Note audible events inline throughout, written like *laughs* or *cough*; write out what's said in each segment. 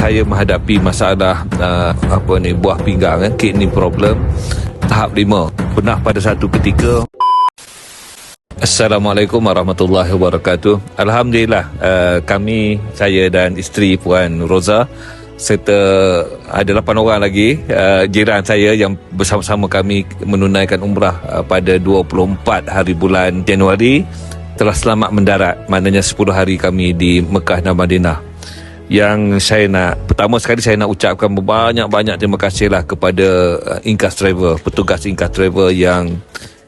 saya menghadapi masalah uh, apa ni buah pinggang eh, kidney problem tahap 5 pernah pada satu ketika. Assalamualaikum warahmatullahi wabarakatuh. Alhamdulillah uh, kami saya dan isteri Puan Roza serta ada 8 orang lagi uh, jiran saya yang bersama-sama kami menunaikan umrah uh, pada 24 hari bulan Januari telah selamat mendarat maknanya 10 hari kami di Mekah dan Madinah yang saya nak pertama sekali saya nak ucapkan banyak-banyak terima kasihlah kepada uh, Inkas Travel petugas Inkas Travel yang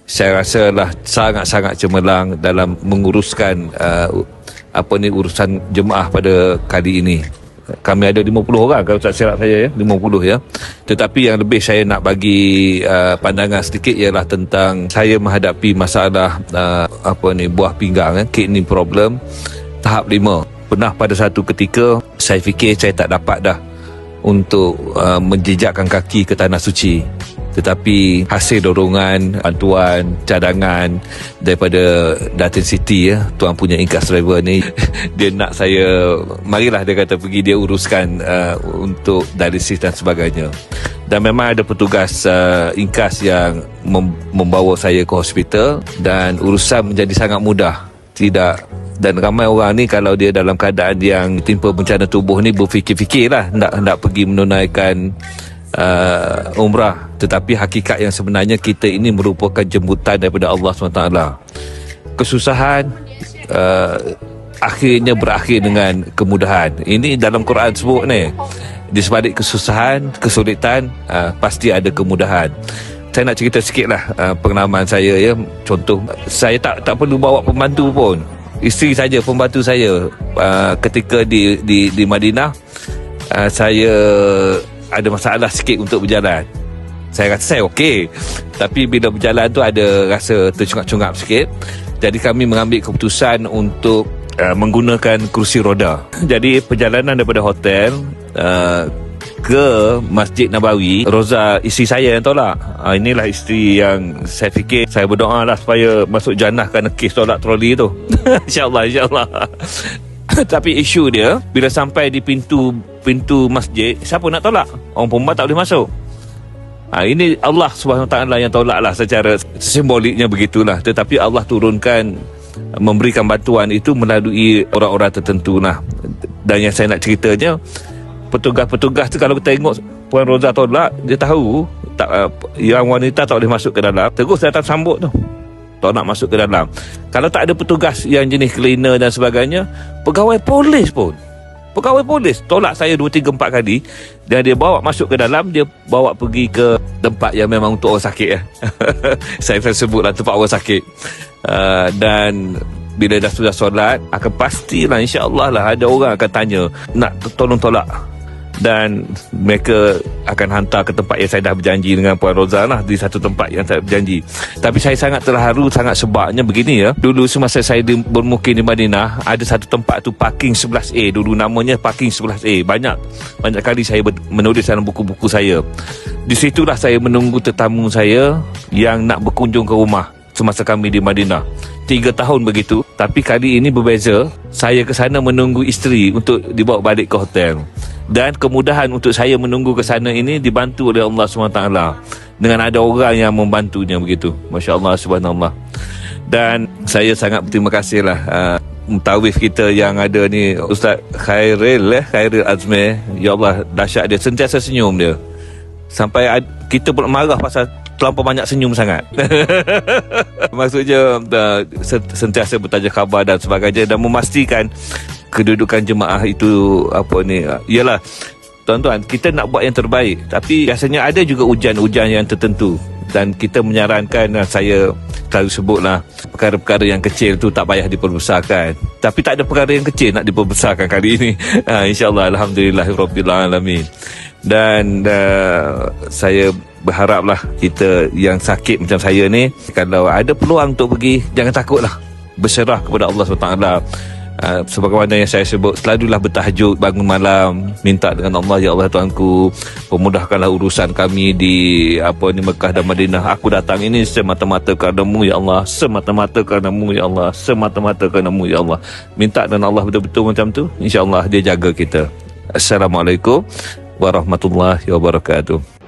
saya rasa lah sangat-sangat cemerlang dalam menguruskan uh, apa ni urusan jemaah pada kali ini. Kami ada 50 orang kalau tak silap saya ya. 50 ya. Tetapi yang lebih saya nak bagi uh, pandangan sedikit ialah tentang saya menghadapi masalah uh, apa ni buah pinggang eh, kidney problem tahap 5 pernah pada satu ketika saya fikir saya tak dapat dah untuk uh, menjejakkan kaki ke tanah suci. Tetapi hasil dorongan bantuan cadangan daripada Datin City ya tuan punya Inkas Driver ni *laughs* dia nak saya marilah dia kata pergi dia uruskan uh, untuk dialisis dan sebagainya. Dan memang ada petugas uh, Inkas yang mem- membawa saya ke hospital dan urusan menjadi sangat mudah. Tidak dan ramai orang ni kalau dia dalam keadaan yang timpa bencana tubuh ni berfikir-fikirlah nak nak pergi menunaikan uh, umrah. Tetapi hakikat yang sebenarnya kita ini merupakan jemputan daripada Allah SWT kesusahan uh, akhirnya berakhir dengan kemudahan. Ini dalam Quran sebut ni di sebalik kesusahan kesulitan uh, pasti ada kemudahan. Saya nak cerita sikit lah uh, pengalaman saya ya. Contoh saya tak tak perlu bawa pembantu pun isteri saja pembantu saya uh, ketika di di di Madinah uh, saya ada masalah sikit untuk berjalan. Saya rasa saya okey. Tapi bila berjalan tu ada rasa tercungap-cungap sikit. Jadi kami mengambil keputusan untuk uh, menggunakan kerusi roda. Jadi perjalanan daripada hotel uh, ke Masjid Nabawi. Roza isteri saya yang tolak. Uh, inilah isteri yang saya fikir saya berdoa lah supaya masuk jannah kerana kes tolak troli tu. *laughs* insyaAllah insyaAllah. *coughs* Tapi isu dia bila sampai di pintu pintu masjid siapa nak tolak? Orang perempuan tak boleh masuk. Ha, ini Allah Taala yang tolaklah secara simboliknya begitulah. Tetapi Allah turunkan memberikan bantuan itu melalui orang-orang tertentu lah. Dan yang saya nak ceritanya petugas-petugas tu kalau kita tengok Puan Roza tolak dia tahu tak, uh, yang wanita tak boleh masuk ke dalam terus datang sambut tu tak nak masuk ke dalam kalau tak ada petugas yang jenis cleaner dan sebagainya pegawai polis pun Pegawai polis tolak saya 2 3 4 kali dan dia bawa masuk ke dalam dia bawa pergi ke tempat yang memang untuk orang sakit ya. *laughs* saya akan sebutlah tempat orang sakit. Uh, dan bila dah sudah solat akan pastilah insya-Allah lah ada orang akan tanya nak tolong tolak dan mereka akan hantar ke tempat yang saya dah berjanji dengan Puan Roza lah di satu tempat yang saya berjanji tapi saya sangat terharu sangat sebabnya begini ya dulu semasa saya di, bermukim di Madinah ada satu tempat tu parking 11A dulu namanya parking 11A banyak banyak kali saya menulis dalam buku-buku saya di situlah saya menunggu tetamu saya yang nak berkunjung ke rumah semasa kami di Madinah. Tiga tahun begitu. Tapi kali ini berbeza. Saya ke sana menunggu isteri untuk dibawa balik ke hotel. Dan kemudahan untuk saya menunggu ke sana ini dibantu oleh Allah SWT. Dengan ada orang yang membantunya begitu. Masya Allah subhanallah. Dan saya sangat berterima kasih lah. Uh, Mutawif kita yang ada ni Ustaz Khairil eh Khairil Azmi Ya Allah dahsyat dia Sentiasa senyum dia Sampai kita pun marah pasal terlampau banyak senyum sangat. *laughs* Maksudnya uh, sentiasa bertanya khabar dan sebagainya dan memastikan kedudukan jemaah itu apa ni ialah tuan-tuan kita nak buat yang terbaik. Tapi biasanya ada juga ujian-ujian yang tertentu. Dan kita menyarankan uh, saya selalu sebutlah perkara-perkara yang kecil tu tak payah diperbesarkan. Tapi tak ada perkara yang kecil nak diperbesarkan kali ini. Uh, *laughs* insyaallah alhamdulillahirabbil alamin. Dan uh, saya berharaplah kita yang sakit macam saya ni kalau ada peluang untuk pergi jangan takutlah. Berserah kepada Allah SWT uh, sebagaimana yang saya sebut selalulah bertahajud bangun malam minta dengan Allah ya Allah Tuanku pemudahkanlah urusan kami di apa ni Mekah dan Madinah. Aku datang ini semata-mata kerana-Mu ya Allah semata-mata kerana-Mu ya Allah semata-mata kerana-Mu ya Allah. Minta dengan Allah betul-betul macam tu insya-Allah dia jaga kita. Assalamualaikum warahmatullahi wabarakatuh.